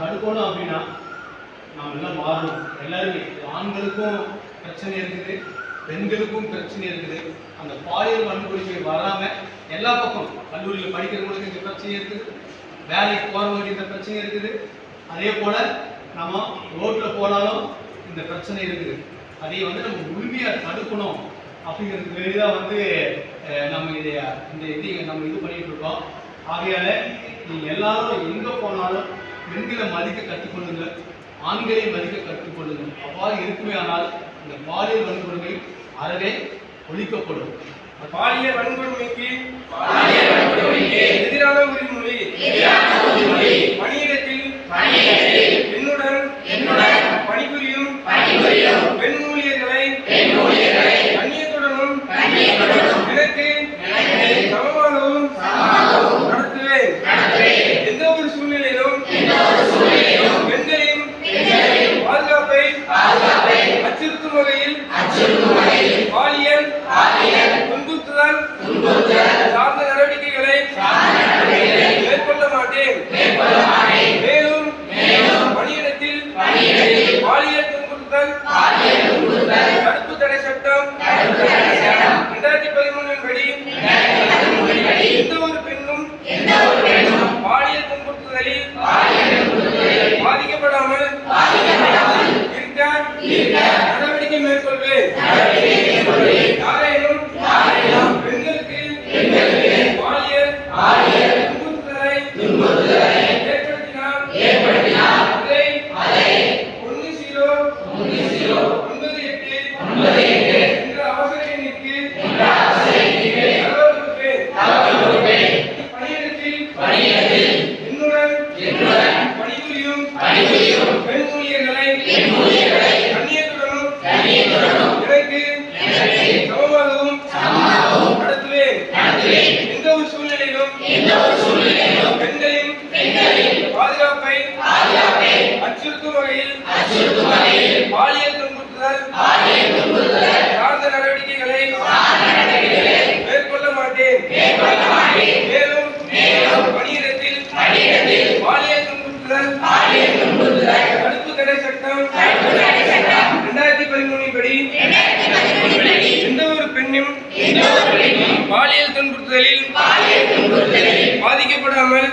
தடுக்கணும் அப்படின்னா நாம் எல்லாம் மாறணும். எல்லாருமே ஆண்களுக்கும் பிரச்சனை இருக்குது பெண்களுக்கும் பிரச்சனை இருக்குது. அந்த பாலியல் வன்கொடுமை வராமல் எல்லா பக்கம் கல்லூரியில் படிக்கிறவங்களுக்கு இந்த பிரச்சனை இருக்குது. வேலைக்கு போகிறவங்களுக்கு இந்த பிரச்சனை இருக்குது. அதே போல் நம்ம ரோட்டில் போனாலும் இந்த பிரச்சனை இருக்குது. அதை வந்து நம்ம உரிமையாக தடுக்கணும் அப்படிங்கிறதுக்கு வேண்டி தான் வந்து நம்ம இதை இந்த இது நம்ம இது பண்ணிகிட்ருக்கோம் இருக்கோம். ஆகையால நீங்க எல்லாரும் எங்கே போனாலும் பெண்களை மதிக்க கற்றுக்கொள்ளுங்க ஆண்களை மதிக்க கற்றுக்கொள்ளுங்க அவ்வாறு இருக்குமே ஆனால் இந்த பாலியல் வன்கொடுமை அறவே ஒழிக்கப்படும். பாலியல் வன்கொடுமைக்கு எதிரான Thank you. பாலியல் துன்புறுத்தலில் பாதிக்கப்படாமல்